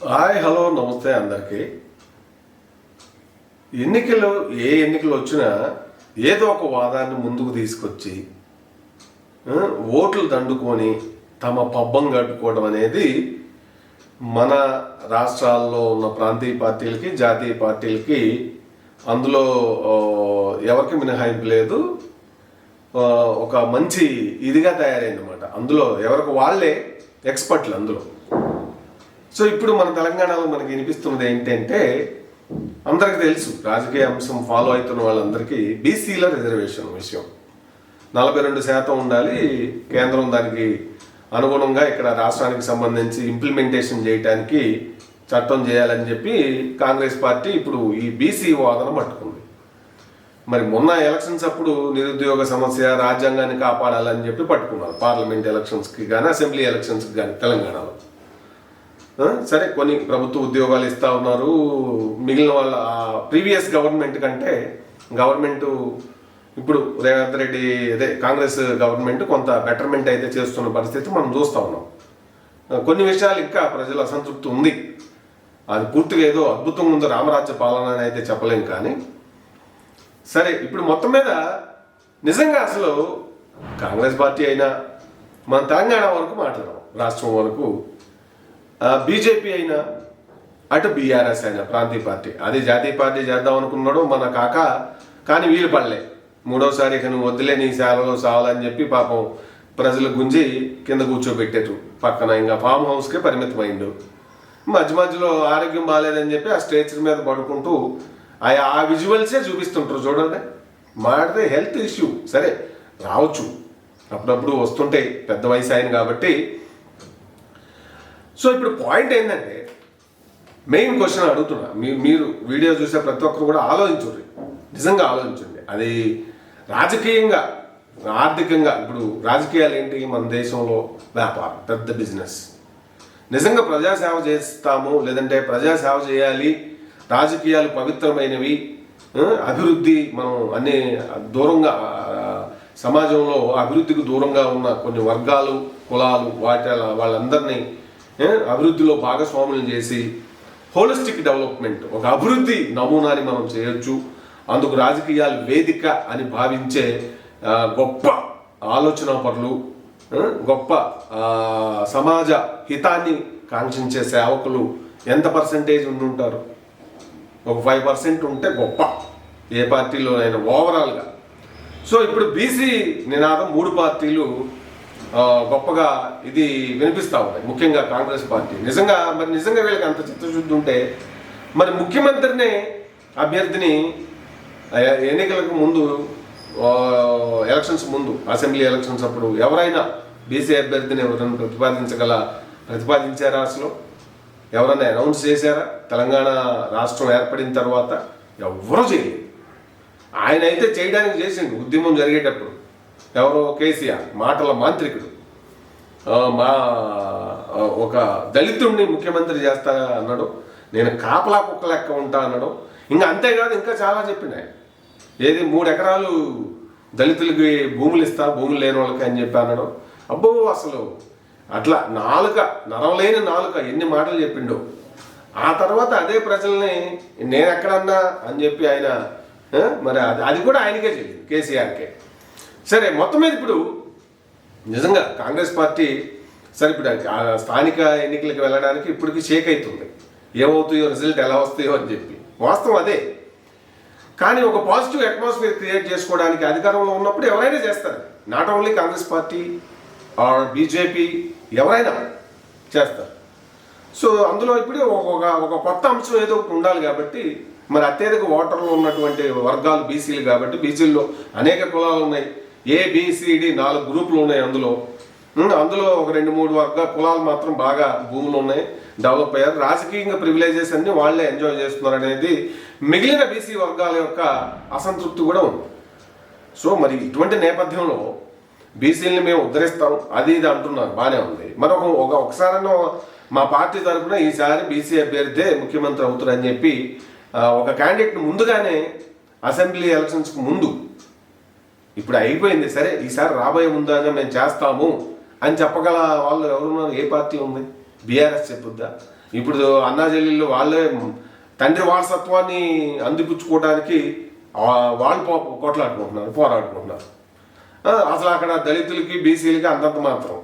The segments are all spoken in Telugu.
హాయ్ హలో నమస్తే అందరికీ. ఎన్నికలు ఏ ఎన్నికలు వచ్చినా ఏదో ఒక వాదాన్ని ముందుకు తీసుకొచ్చి ఓట్లు దండుకొని తమ పబ్బం కట్టుకోవడం అనేది మన రాష్ట్రాల్లో ఉన్న ప్రాంతీయ పార్టీలకి జాతీయ పార్టీలకి అందులో ఎవరికి మినహాయింపు లేదు. ఒక మంచి ఇదిగా తయారైంది అనమాట అందులో ఎవరికి వాళ్ళే ఎక్స్పర్ట్లు అందులో. సో ఇప్పుడు మన తెలంగాణలో మనకి వినిపిస్తున్నది ఏంటంటే అందరికి తెలుసు రాజకీయ అంశం ఫాలో అవుతున్న వాళ్ళందరికీ బీసీల రిజర్వేషన్ విషయం. నలభై రెండు శాతం ఉండాలి కేంద్రం దానికి అనుగుణంగా ఇక్కడ రాష్ట్రానికి సంబంధించి ఇంప్లిమెంటేషన్ చేయడానికి చట్టం చేయాలని చెప్పి కాంగ్రెస్ పార్టీ ఇప్పుడు ఈ బీసీ వాదన పట్టుకుంది. మరి మొన్న ఎలక్షన్స్ అప్పుడు నిరుద్యోగ సమస్య రాజ్యాంగాన్ని కాపాడాలని చెప్పి పట్టుకున్నారు. పార్లమెంట్ ఎలక్షన్స్కి కానీ అసెంబ్లీ ఎలక్షన్స్కి కానీ తెలంగాణలో. సరే కొన్ని ప్రభుత్వ ఉద్యోగాలు ఇస్తా ఉన్నారు. మిగిలిన వాళ్ళ ప్రీవియస్ గవర్నమెంట్ కంటే గవర్నమెంట్ ఇప్పుడు రేవంత్ రెడ్డి అదే కాంగ్రెస్ గవర్నమెంట్ కొంత బెటర్మెంట్ అయితే చేస్తున్న పరిస్థితి మనం చూస్తా ఉన్నాం. కొన్ని విషయాలు ఇంకా ప్రజల అసంతృప్తి ఉంది. అది పూర్తిగా ఏదో అద్భుతంగా ఉందో రామరాజ్య పాలన అని అయితే చెప్పలేం కానీ. సరే ఇప్పుడు మొత్తం మీద నిజంగా అసలు కాంగ్రెస్ పార్టీ అయినా మన తెలంగాణ వరకు మాట్లాడడం రాష్ట్రం వరకు బీజేపీ అయినా అటు బీఆర్ఎస్ అయినా ప్రాంతీయ పార్టీ. అది జాతీయ పార్టీ చేద్దాం అనుకున్నాడు మన కాక కానీ వీలు పడలే. మూడోసారి ఇక నువ్వు వద్దులే నీ సేవలో సావాలని చెప్పి పాపం ప్రజలు గుంజి కింద కూర్చోబెట్టారు. పక్కన ఇంకా ఫామ్ హౌస్కే పరిమితమైండు. మధ్య మధ్యలో ఆరోగ్యం బాగాలేదని చెప్పి ఆ స్టేచర్ మీద పడుకుంటూ ఆ ఆ విజువల్సే చూపిస్తుంటారు చూడండి. మాడితే హెల్త్ ఇష్యూ సరే రావచ్చు. అప్పుడప్పుడు వస్తుంటాయి పెద్ద వయసు ఆయన కాబట్టి సో ఇప్పుడు పాయింట్ ఏంటంటే మెయిన్ క్వశ్చన్ అడుగుతున్నా. మీ మీరు వీడియో చూసే ప్రతి ఒక్కరు కూడా ఆలోచించండి. నిజంగా ఆలోచించండి. అది రాజకీయంగా ఆర్థికంగా ఇప్పుడు రాజకీయాలు ఏంటి? మన దేశంలో వ్యాపారం పెద్ద బిజినెస్. నిజంగా ప్రజాసేవ చేస్తాము లేదంటే ప్రజాసేవ చేయాలి. రాజకీయాలు పవిత్రమైనవి. అభివృద్ధి మనం అన్ని దూరంగా సమాజంలో అభివృద్ధికి దూరంగా ఉన్న కొన్ని వర్గాలు కులాలు వాటి వాళ్ళందరినీ అభివృద్ధిలో భాగస్వాములను చేసి హోలిస్టిక్ డెవలప్మెంట్ ఒక అభివృద్ధి నమూనాని మనం చేయొచ్చు. అందుకు రాజకీయాలు వేదిక అని భావించే గొప్ప ఆలోచన పరులు గొప్ప సమాజ హితాన్ని కాంక్షించే సేవకులు ఎంత పర్సంటేజ్ ఉండుంటారు? ఒక ఫైవ్ పర్సెంట్ ఉంటే గొప్ప ఏ పార్టీలో అయినా ఓవరాల్గా. సో ఇప్పుడు బీసీ నినాదం మూడు పార్టీలు గొప్పగా ఇది వినిపిస్తూ ఉన్నాయి ముఖ్యంగా కాంగ్రెస్ పార్టీ. నిజంగా మరి నిజంగా వీళ్ళకి అంత చిత్తశుద్ధి ఉంటే మరి ముఖ్యమంత్రినే అభ్యర్థిని ఎన్నికలకు ముందు ఎలక్షన్స్ ముందు అసెంబ్లీ ఎలక్షన్స్ అప్పుడు ఎవరైనా బీసీ అభ్యర్థిని ఎవరైనా ప్రతిపాదించగల ప్రతిపాదించారా అసలు? ఎవరైనా అనౌన్స్ చేశారా? తెలంగాణ రాష్ట్రం ఏర్పడిన తర్వాత ఎవరూ చేయలేదు. ఆయన అయితే చేయడానికి చేసిండు ఉద్యమం జరిగేటప్పుడు. ఎవరో కేసీఆర్ మాటల మాంత్రికుడు. మా ఒక దళితుడిని ముఖ్యమంత్రి చేస్తా అన్నాడు. నేను కాపలా కుక్క లెక్క ఉంటా అన్నాడు. ఇంకా అంతేకాదు ఇంకా చాలా చెప్పినాయి. ఏది మూడు ఎకరాలు దళితులకి భూములు ఇస్తా భూములు లేని వాళ్ళకి అని చెప్పి అన్నాడు. అబ్బో అసలు అట్లా నాలుక నరవలేని నాలుక ఎన్ని మాటలు చెప్పిండో. ఆ తర్వాత అదే ప్రజల్ని నేను ఎక్కడన్నా అని చెప్పి ఆయన మరి అది అది కూడా ఆయనకే చెప్పింది కేసీఆర్కే. సరే మొత్తం మీద ఇప్పుడు నిజంగా కాంగ్రెస్ పార్టీ సరే ఇప్పుడు ఆ స్థానిక ఎన్నికలకు వెళ్ళడానికి ఇప్పటికి షేక్ అవుతుంది ఏమవుతాయో రిజల్ట్ ఎలా వస్తాయో అని చెప్పి. వాస్తవం అదే. కానీ ఒక పాజిటివ్ అట్మాస్ఫియర్ క్రియేట్ చేసుకోవడానికి అధికారంలో ఉన్నప్పుడు ఎవరైనా చేస్తారు. Not only Congress party or BJP ఎవరైనా చేస్తారు. సో అందులో ఇప్పుడు ఒక ఒక కొత్త అంశం ఏదో ఒకటి ఉండాలి కాబట్టి మరి అత్యధిక ఓటర్లు ఉన్నటువంటి వర్గాలు బీసీలు కాబట్టి బీసీల్లో అనేక కులాలు ఉన్నాయి. ఏబిసిడి నాలుగు గ్రూపులు ఉన్నాయి అందులో. అందులో ఒక రెండు మూడు వర్గ కులాలు మాత్రం బాగా భూములు ఉన్నాయి. డెవలప్ అయ్యారు. రాజకీయంగా ప్రివిలేజెస్ అన్ని వాళ్ళే ఎంజాయ్ చేస్తున్నారు అనేది మిగిలిన బీసీ వర్గాల యొక్క అసంతృప్తి కూడా ఉంది. సో మరి ఇటువంటి నేపథ్యంలో బీసీలని మేము ఉద్ధరిస్తాం. అది ఇది అంటున్నారు. బాగానే ఉంది. మరి ఒక ఒక ఒకసారైనా మా పార్టీ తరఫున ఈసారి బీసీ అభ్యర్థే ముఖ్యమంత్రి అవుతారని చెప్పి ఒక క్యాండిడేట్ ముందుగానే అసెంబ్లీ ఎలక్షన్స్కి ముందు ఇప్పుడు అయిపోయింది. సరే ఈసారి రాబోయే ముందుగా మేము చేస్తాము అని చెప్పగల వాళ్ళు ఎవరున్నారు ఏ పార్టీ ఉంది? బీఆర్ఎస్ చెప్పుద్దా? ఇప్పుడు అన్నా వాళ్ళే తండ్రి వారసత్వాన్ని అందిపుచ్చుకోవడానికి వాళ్ళు పో కొట్లాడుకుంటున్నారు పోరాడుకుంటున్నారు. అసలు అక్కడ దళితులకి బీసీలకి అంతంత మాత్రం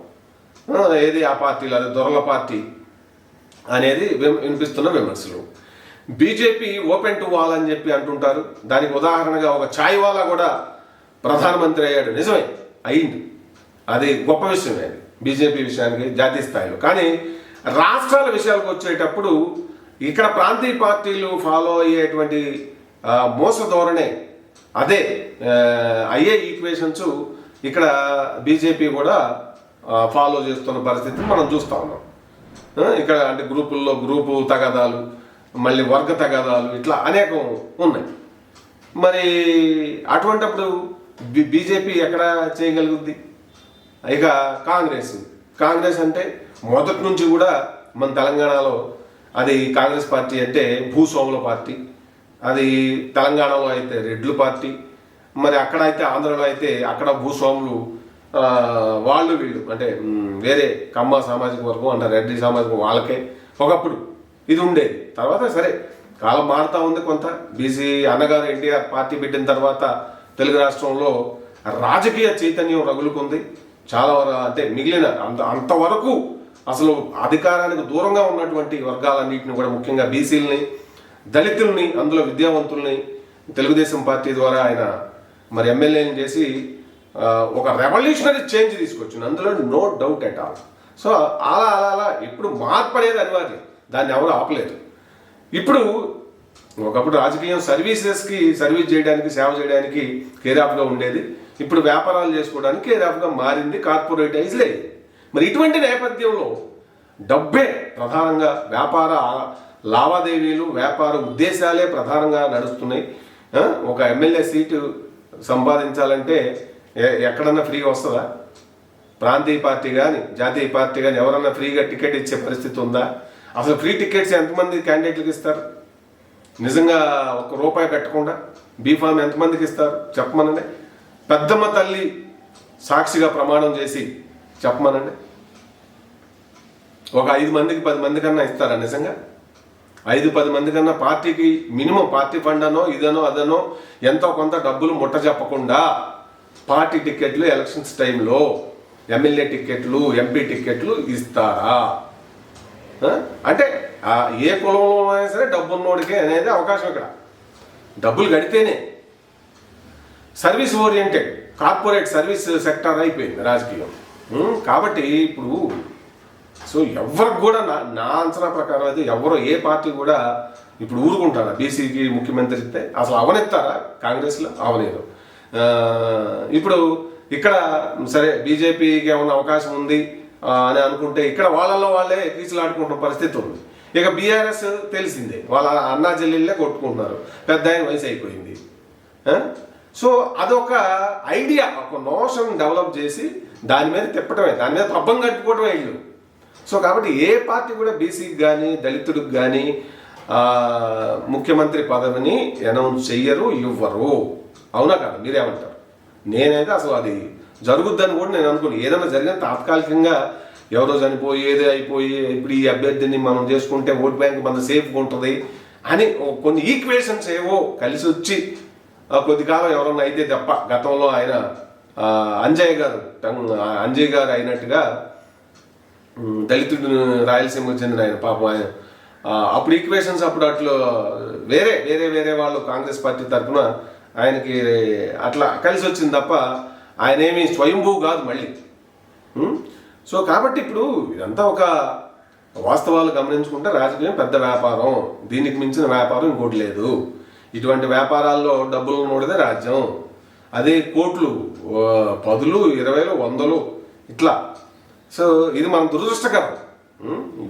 ఏది ఆ పార్టీలు అది దొరల పార్టీ అనేది వినిపిస్తున్న విమర్శలు. బీజేపీ ఓపెన్ టు వాల్ అని చెప్పి అంటుంటారు. దానికి ఉదాహరణగా ఒక ఛాయ్ వాలా కూడా ప్రధానమంత్రి అయ్యాడు. నిజమే అయింది అది గొప్ప విషయమే అది. బీజేపీ విషయానికి జాతీయ స్థాయిలో. కానీ రాష్ట్రాల విషయాలకు వచ్చేటప్పుడు ఇక్కడ ప్రాంతీయ పార్టీలు ఫాలో అయ్యేటువంటి మోస ధోరణే అదే అయ్యే ఈక్వేషన్స్ ఇక్కడ బీజేపీ కూడా ఫాలో చేస్తున్న పరిస్థితిని మనం చూస్తా ఉన్నాం. ఇక్కడ అంటే గ్రూపుల్లో గ్రూపు తగాదాలు మళ్ళీ వర్గ తగాదాలు ఇట్లా అనేకం ఉన్నాయి. మరి అటువంటప్పుడు బీజేపీ ఎక్కడ చేయగలుగుద్ది? ఇక కాంగ్రెస్. కాంగ్రెస్ అంటే మొదటి నుంచి కూడా మన తెలంగాణలో అది కాంగ్రెస్ పార్టీ అంటే భూస్వాముల పార్టీ అది తెలంగాణలో అయితే రెడ్లు పార్టీ మరి అక్కడ అయితే ఆంధ్రలో అయితే అక్కడ భూస్వాములు వాళ్ళు వీళ్ళు అంటే వేరే కమ్మ సామాజిక వర్గం అంటే రెడ్డి సామాజిక వాళ్ళకే ఒకప్పుడు ఇది ఉండేది. తర్వాత సరే కాలం మారుతూ ఉంది కొంత. బీసీ అన్నగారు ఎన్టీఆర్ పార్టీ పెట్టిన తర్వాత తెలుగు రాష్ట్రంలో రాజకీయ చైతన్యం రగులుకుంది. చాలా వరకు అంటే మిగిలిన అంత అంతవరకు అసలు అధికారానికి దూరంగా ఉన్నటువంటి వర్గాలన్నింటిని కూడా ముఖ్యంగా బీసీలని దళితుల్ని అందులో విద్యావంతుల్ని తెలుగుదేశం పార్టీ ద్వారా ఆయన మరి ఎమ్మెల్యేని చేసి ఒక రెవల్యూషనరీ చేంజ్ తీసుకొచ్చింది అందులో no doubt at all so అలా అలా అలా ఇప్పుడు మార్పడేది అనివార్యం. దాన్ని ఎవరు ఆపలేదు. ఇప్పుడు ఒకప్పుడు రాజకీయం సర్వీసెస్కి సర్వీస్ చేయడానికి సేవ చేయడానికి కేర్ ఆఫ్గా ఉండేది. ఇప్పుడు వ్యాపారాలు చేసుకోవడానికి కేర్ ఆఫ్గా మారింది కార్పొరేటైజ్ లేదు మరి ఇటువంటి నేపథ్యంలో డబ్బే ప్రధానంగా వ్యాపార లావాదేవీలు వ్యాపార ఉద్దేశాలే ప్రధానంగా నడుస్తున్నాయి. ఒక ఎమ్మెల్యే సీటు సంపాదించాలంటే ఎక్కడన్నా ఫ్రీగా వస్తుందా? ప్రాంతీయ పార్టీ కానీ జాతీయ పార్టీ కానీ ఎవరన్నా ఫ్రీగా టికెట్ ఇచ్చే పరిస్థితి ఉందా? అసలు ఫ్రీ టికెట్స్ ఎంతమంది క్యాండిడేట్లకు ఇస్తారు? నిజంగా ఒక రూపాయి పెట్టకుండా బీఫామ్ ఎంతమందికి ఇస్తారు? చెప్పమనండి. పెద్దమ్మ తల్లి సాక్షిగా ప్రమాణం చేసి చెప్పమనండి. ఒక ఐదు మందికి పది మంది కన్నా ఇస్తారా నిజంగా? ఐదు పది మంది కన్నా పార్టీకి మినిమం పార్టీ ఫండ్ అనో ఇదనో అదనో ఎంతో కొంత డబ్బులు ముట్ట చెప్పకుండా పార్టీ టికెట్లు ఎలక్షన్స్ టైంలో ఎమ్మెల్యే టికెట్లు ఎంపీ టికెట్లు ఇస్తారా? అంటే ఏ కులంలో అయినా సరే డబ్బు ఉన్నోడికే అనేది అవకాశం ఇక్కడ. డబ్బులు కడితేనే service oriented. Corporate service sector అయిపోయింది రాజకీయం. కాబట్టి ఇప్పుడు సో ఎవరికి కూడా నా నా అంచనా ప్రకారం అయితే ఎవరో ఏ పార్టీ కూడా ఇప్పుడు ఊరుకుంటారా? బీసీకి ముఖ్యమంత్రి ఇస్తే అసలు అవనెత్తారా? కాంగ్రెస్లో అవలేదు ఇప్పుడు ఇక్కడ సరే బీజేపీకి ఏమైనా అవకాశం ఉంది అని అనుకుంటే ఇక్కడ వాళ్ళల్లో వాళ్ళే కీచులాడుకుంటున్న పరిస్థితి ఉంది. ఇక బీఆర్ఎస్ తెలిసిందే. వాళ్ళ అన్నా చెల్లెళ్ళే కొట్టుకుంటున్నారు. పెద్ద ఆయన వయసు అయిపోయింది. సో అదొక ఐడియా ఒక నోషన్ డెవలప్ చేసి దాని మీద తిప్పటమే దాని మీద పబ్బం కట్టుకోవటమే వీళ్ళు సో కాబట్టి ఏ పార్టీ కూడా బీసీకి కానీ దళితుడికి కానీ ముఖ్యమంత్రి పదవిని అనౌన్స్ చెయ్యరు ఇవ్వరు. అవునా కదా? మీరేమంటారు? నేనైతే అసలు అది జరుగుద్దని కూడా నేను అనుకుని. ఏదైనా జరిగిన తాత్కాలికంగా ఎవరో చనిపోయి ఏదో అయిపోయి ఇప్పుడు ఈ అభ్యర్థిని మనం చేసుకుంటే ఓట్ బ్యాంక్ మన సేఫ్గా ఉంటుంది అని కొన్ని ఈక్వేషన్స్ ఏవో కలిసి వచ్చి కొద్ది కాలం ఎవరన్నా అయితే తప్ప గతంలో ఆయన అంజయ్ గారు అంజయ్ గారు అయినట్టుగా దళితుడు రాయలసీమకు చెందిన ఆయన పాపం ఆయన. అప్పుడు ఈక్వేషన్స్ అప్పుడు అట్లా వేరే వేరే వేరే వాళ్ళు కాంగ్రెస్ పార్టీ తరఫున ఆయనకి అట్లా కలిసి వచ్చింది తప్ప ఆయన ఏమి స్వయంభూ కాదు మళ్ళీ. సో కాబట్టి ఇప్పుడు ఇదంతా ఒక వాస్తవాలు గమనించుకుంటే రాజకీయం పెద్ద వ్యాపారం. దీనికి మించిన వ్యాపారం ఇంకోటి లేదు. ఇటువంటి వ్యాపారాల్లో డబ్బులు ఉన్నోడిదే రాజ్యం. అదే కోట్లు పదులు ఇరవైలు వందలు ఇట్లా. సో ఇది మన దురదృష్టకరం.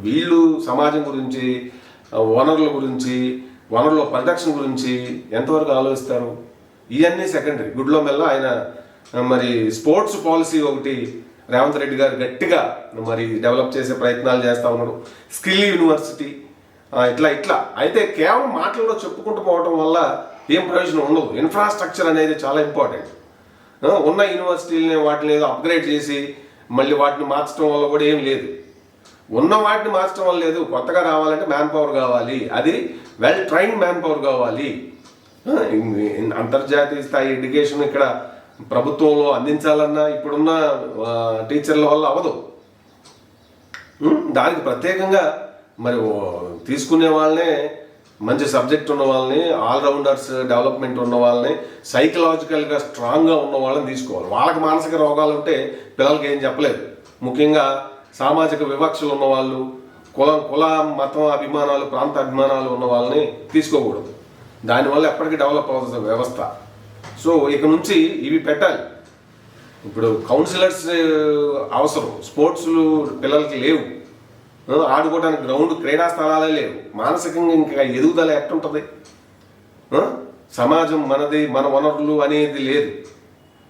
వీళ్ళు సమాజం గురించి వనరుల గురించి వనరుల పరిరక్షణ గురించి ఎంతవరకు ఆలోచిస్తారు? ఇవన్నీ సెకండరీ. గుడ్లో మెల్ల ఆయన మరి స్పోర్ట్స్ పాలసీ ఒకటి రేవంత్ రెడ్డి గారు గట్టిగా మరి డెవలప్ చేసే ప్రయత్నాలు చేస్తా ఉన్నాడు స్కిల్ యూనివర్సిటీ ఇట్లా ఇట్లా. అయితే కేవలం మాటల్లో చెప్పుకుంటూ పోవడం వల్ల ఏం ప్రయోజనం ఉండదు. ఇన్ఫ్రాస్ట్రక్చర్ అనేది చాలా ఇంపార్టెంట్. ఉన్న యూనివర్సిటీలని వాటిని ఏదో అప్గ్రేడ్ చేసి మళ్ళీ వాటిని మార్చడం వల్ల కూడా ఏం లేదు. ఉన్న వాటిని మార్చడం వల్ల లేదు. కొత్తగా రావాలంటే మ్యాన్ పవర్ కావాలి. అది వెల్ ట్రైన్డ్ మ్యాన్ పవర్ కావాలి అంతర్జాతీయ స్థాయి ఎడ్యుకేషన్ ఇక్కడ ప్రభుత్వంలో అందించాలన్నా ఇప్పుడున్న టీచర్ల వల్ల అవ్వదు. దానికి ప్రత్యేకంగా మరి తీసుకునే వాళ్ళనే మంచి సబ్జెక్ట్ ఉన్న వాళ్ళని ఆల్రౌండర్స్ డెవలప్మెంట్ ఉన్న వాళ్ళని సైకలాజికల్గా స్ట్రాంగ్గా ఉన్న వాళ్ళని తీసుకోవాలి. వాళ్ళకి మానసిక రోగాలు ఉంటే పిల్లలకి ఏం చెప్పలేదు. ముఖ్యంగా సామాజిక వివక్షలు ఉన్న వాళ్ళు కుల కుల మతం అభిమానాలు ప్రాంత అభిమానాలు ఉన్న వాళ్ళని తీసుకోకూడదు. దానివల్ల ఎప్పటికీ డెవలప్ అవుతుంది వ్యవస్థ. సో ఇక నుంచి ఇవి పెట్టాలి. ఇప్పుడు కౌన్సిలర్స్ అవసరం. స్పోర్ట్స్లు పిల్లలకి లేవు. ఆడుకోవడానికి గ్రౌండ్ క్రీడా స్థలాలే లేవు. మానసికంగా ఇంకా ఎదుగుదల ఎట్టుంటుంది? సమాజం మనది మన వనరులు అనేది లేదు.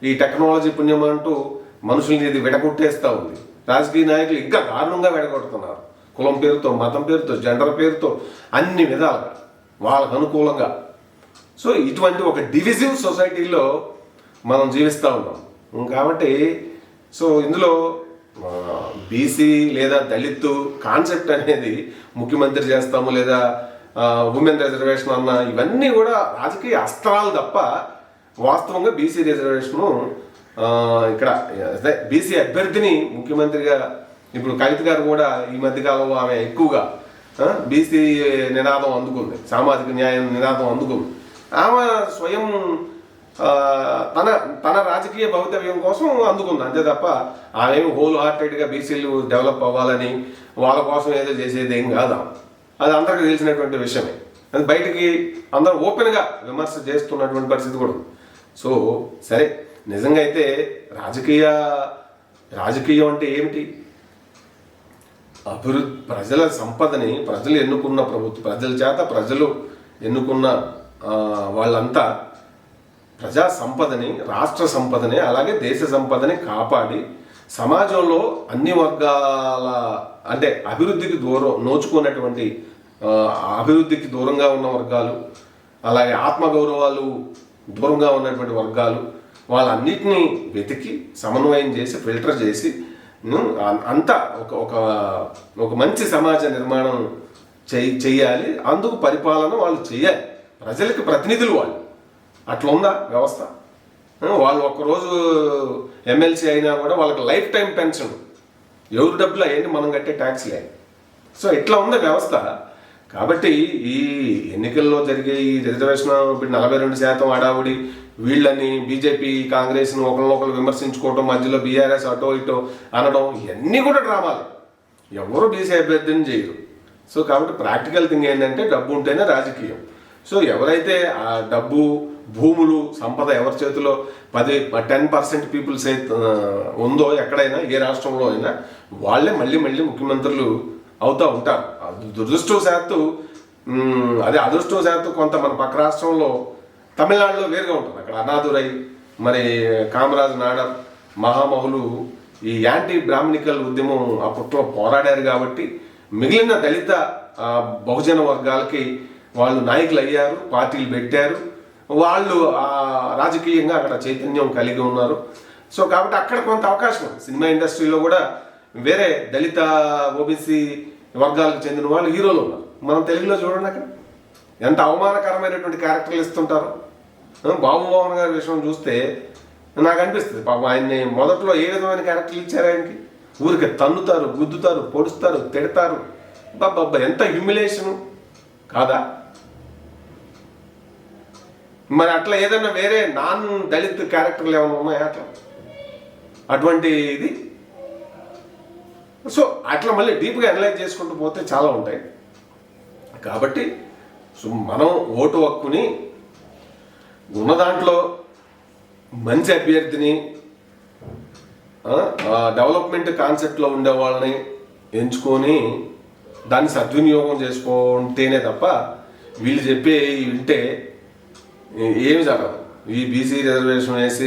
ఈ టెక్నాలజీ పుణ్యం అంటూ మనుషుల్ని ఇది విడగొట్టేస్తూ ఉంది. రాజకీయ నాయకులు ఇంకా దారుణంగా విడగొడుతున్నారు. కులం పేరుతో మతం పేరుతో జెండర్ పేరుతో అన్ని విధాలుగా. వాళ్ళకు అనుకూలంగా సో ఇటువంటి ఒక డివిజివ్ సొసైటీలో మనం జీవిస్తూ ఉన్నాం. కాబట్టి సో ఇందులో బీసీ లేదా దళిత్ కాన్సెప్ట్ అనేది ముఖ్యమంత్రి చేస్తాము లేదా ఉమెన్ రిజర్వేషన్ అన్న ఇవన్నీ కూడా రాజకీయ అస్త్రాలు తప్ప వాస్తవంగా బీసీ రిజర్వేషను ఇక్కడ అదే బీసీ అభ్యర్థిని ముఖ్యమంత్రిగా ఇప్పుడు కవిత గారు కూడా ఈ మధ్యకాలంలో ఆమె ఎక్కువగా బీసీ నినాదం అందుకుంది. సామాజిక న్యాయం నినాదం అందుకుంది. ఆమె స్వయం తన తన రాజకీయ భవితవ్యం కోసం అందుకుంది. అంతే తప్ప ఆమె హోల్ హార్టెడ్గా బీసీలు డెవలప్ అవ్వాలని వాళ్ళ కోసం ఏదో చేసేది ఏం కాదు అది అందరికీ తెలిసినటువంటి విషయమే. అది బయటికి అందరూ ఓపెన్గా విమర్శ చేస్తున్నటువంటి పరిస్థితి కూడా ఉంది. సో సరే నిజంగా అయితే రాజకీయ రాజకీయం అంటే ఏమిటి? అభివృద్ధి ప్రజల సంపదని ప్రజలు ఎన్నుకున్న ప్రభుత్వం ప్రజల చేత ప్రజలు ఎన్నుకున్న వాళ్ళంతా ప్రజా సంపదని రాష్ట్ర సంపదని అలాగే దేశ సంపదని కాపాడి సమాజంలో అన్ని వర్గాల అంటే అభివృద్ధికి దూరం నోచుకున్నటువంటి అభివృద్ధికి దూరంగా ఉన్న వర్గాలు అలాగే ఆత్మగౌరవాలు దూరంగా ఉన్నటువంటి వర్గాలు వాళ్ళన్నిటినీ వెతికి సమన్వయం చేసి ఫిల్టర్ చేసి అం- అంతా ఒక ఒక ఒక మంచి సమాజ నిర్మాణం చెయ్యి చెయ్యాలి అందుకు పరిపాలన వాళ్ళు చేయాలి. ప్రజలకు ప్రతినిధులు వాళ్ళు. అట్లా ఉందా వ్యవస్థ వాళ్ళు ఒకరోజు ఎమ్మెల్సీ అయినా కూడా వాళ్ళకి లైఫ్ టైం పెన్షన్. ఎవరు డబ్బులు అవన్నీ మనం కట్టే ట్యాక్స్లే సో ఇట్లా ఉంది వ్యవస్థ. కాబట్టి ఈ ఎన్నికల్లో జరిగే ఈ రిజర్వేషన్ ఇప్పుడు నలభై రెండు శాతం అడావుడి వీళ్ళని బీజేపీ కాంగ్రెస్ను ఒకరినొకరు విమర్శించుకోవటం మధ్యలో బీఆర్ఎస్ అటో ఇటో అనడం ఇవన్నీ కూడా డ్రామాలు. ఎవరు బీసీ అభ్యర్థిని చేయరు. సో కాబట్టి ప్రాక్టికల్ థింగ్ ఏంటంటే డబ్బు ఉంటేనే రాజకీయం. సో ఎవరైతే ఆ డబ్బు భూములు సంపద ఎవరి చేతిలో పది టెన్ పర్సెంట్ పీపుల్స్ ఉందో ఎక్కడైనా ఏ రాష్ట్రంలో అయినా వాళ్ళే మళ్ళీ మళ్ళీ ముఖ్యమంత్రులు అవుతూ ఉంటారు. దురదృష్టవశాత్తు అదే అదృష్టవశాత్తు కొంత మన పక్క రాష్ట్రంలో తమిళనాడులో వేరుగా ఉంటుంది. అక్కడ అనాదురై మరి కామరాజ్ నాడర్ మహామహులు ఈ యాంటీ బ్రాహ్మణికల్ ఉద్యమం అప్పట్లో పోరాడారు కాబట్టి మిగిలిన దళిత బహుజన వర్గాలకి వాళ్ళు నాయకులు అయ్యారు పార్టీలు పెట్టారు. వాళ్ళు రాజకీయంగా అక్కడ చైతన్యం కలిగి ఉన్నారు. సో కాబట్టి అక్కడ కొంత అవకాశం సినిమా ఇండస్ట్రీలో కూడా వేరే దళిత ఓబీసీ వర్గాలకు చెందిన వాళ్ళు హీరోలు ఉన్నారు. మనం తెలుగులో చూడండి అక్కడ. ఎంత అవమానకరమైనటువంటి క్యారెక్టర్లు ఇస్తుంటారు. బాబు మోహన్ గారి విషయం చూస్తే నాకు అనిపిస్తుంది. పాపం ఆయన్ని మొదట్లో ఏ విధమైన క్యారెక్టర్లు ఇచ్చారు ఆయనకి? ఊరికి తన్నుతారు గుద్దుతారు పొడుస్తారు తిడతారు. బాబా ఎంత హ్యూమిలేషను కాదా? మరి అట్లా ఏదైనా వేరే నాన్ దళిత్ క్యారెక్టర్లు ఏమైనా ఉన్నాయా అట్లా? అటువంటి ఇది? సో అట్లా మళ్ళీ డీప్గా అనలైజ్ చేసుకుంటూ పోతే చాలా ఉంటాయి. కాబట్టి సో మనం ఓటు హక్కుని ఉన్న దాంట్లో మంచి అభ్యర్థిని డెవలప్మెంట్ కాన్సెప్ట్లో ఉండే వాళ్ళని ఎంచుకొని దాన్ని సద్వినియోగం చేసుకుంటేనే తప్ప వీళ్ళు చెప్పే వింటే ఏమి జరగదు ఈ బీసీ రిజర్వేషన్ ఎస్సీ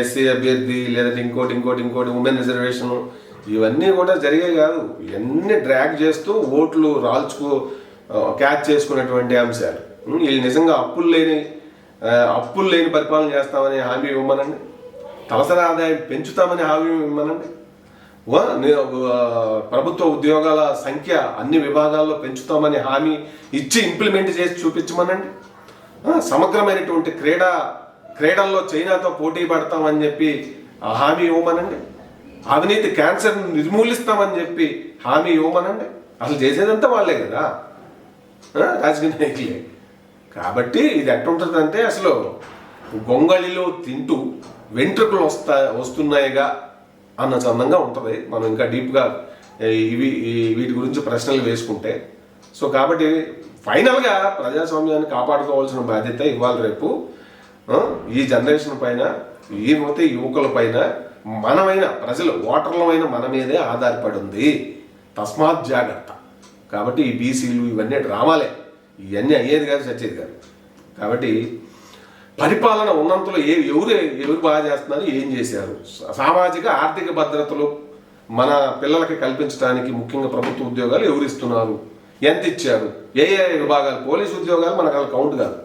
ఎస్సీ అభ్యర్థి లేదంటే ఇంకోటి ఇంకోటి ఇంకోటి ఉమెన్ రిజర్వేషన్ ఇవన్నీ కూడా జరిగే కాదు. ఇవన్నీ డ్రాగ్ చేస్తూ ఓట్లు రాల్చుకో క్యాచ్ చేసుకునేటువంటి అంశాలు. వీళ్ళు నిజంగా అప్పులు లేని అప్పులు లేని పరిపాలన చేస్తామని హామీ ఇవ్వమనండి. తలసరి ఆదాయం పెంచుతామని హామీ ఇవ్వమనండి. వా- ప్రభుత్వ ఉద్యోగాల సంఖ్య అన్ని విభాగాల్లో పెంచుతామని హామీ ఇచ్చి ఇంప్లిమెంట్ చేసి చూపించమనండి. సమగ్రమైనటువంటి క్రీడా క్రీడల్లో చైనాతో పోటీ పడతామని చెప్పి ఆ హామీ ఇవ్వమనండి. అవినీతి క్యాన్సర్ నిర్మూలిస్తామని చెప్పి హామీ ఇవ్వమనండి. అసలు చేసేదంతా వాళ్ళే కదా. రాజకీయ నాయకులే. కాబట్టి ఇది ఎట్టుంటుందంటే అసలు గొంగళిలో తింటూ వెంట్రుకలు వస్తా వస్తున్నాయిగా అన్న చందంగా ఉంటుంది. మనం ఇంకా డీప్గా ఇవి వీటి గురించి ప్రశ్నలు వేసుకుంటే. సో కాబట్టి ఫైనల్గా ప్రజాస్వామ్యాన్ని కాపాడుకోవాల్సిన బాధ్యత ఇవాళ రేపు ఈ జనరేషన్ పైన ఈ యువత యువకుల పైన మనమైన ప్రజలు ఓటర్లమైన మన మీదే ఆధారపడి ఉంది. తస్మాత్ జాగ్రత్త. కాబట్టి ఈ బీసీలు ఇవన్నీ డ్రామాలే ఇవన్నీ అయ్యేది కాదు సచ్చేది కాదు. కాబట్టి పరిపాలన ఉన్నంతలో ఏ ఎవరు ఎవరు బాగా చేస్తున్నారు ఏం చేశారు? సామాజిక ఆర్థిక భద్రతలు మన పిల్లలకి కల్పించడానికి ముఖ్యంగా ప్రభుత్వ ఉద్యోగాలు ఎవరు ఇస్తున్నారు? ఎంత ఇచ్చారు? ఏ ఏ విభాగాలు? పోలీసు ఉద్యోగాలు మనకు అసలు కౌంట్ కాదు.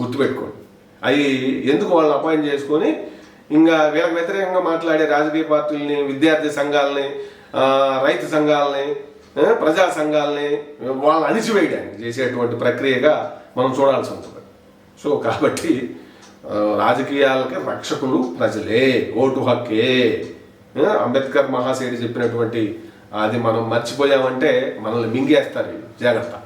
గుర్తుపెట్టుకోండి. అవి ఎందుకు వాళ్ళని అపాయింట్ చేసుకొని ఇంకా వీళ్ళకి వ్యతిరేకంగా మాట్లాడే రాజకీయ పార్టీలని విద్యార్థి సంఘాలని రైతు సంఘాలని ప్రజా సంఘాలని వాళ్ళని అణిచివేయడానికి చేసేటువంటి ప్రక్రియగా మనం చూడాల్సి ఉంటుంది. సో కాబట్టి రాజకీయాలకి రక్షకులు ప్రజలే ఓటు హక్కే. అంబేద్కర్ మహాశయుడు చెప్పినటువంటి అది మనం మర్చిపోయామంటే మనల్ని మింగేస్తారు జాగ్రత్త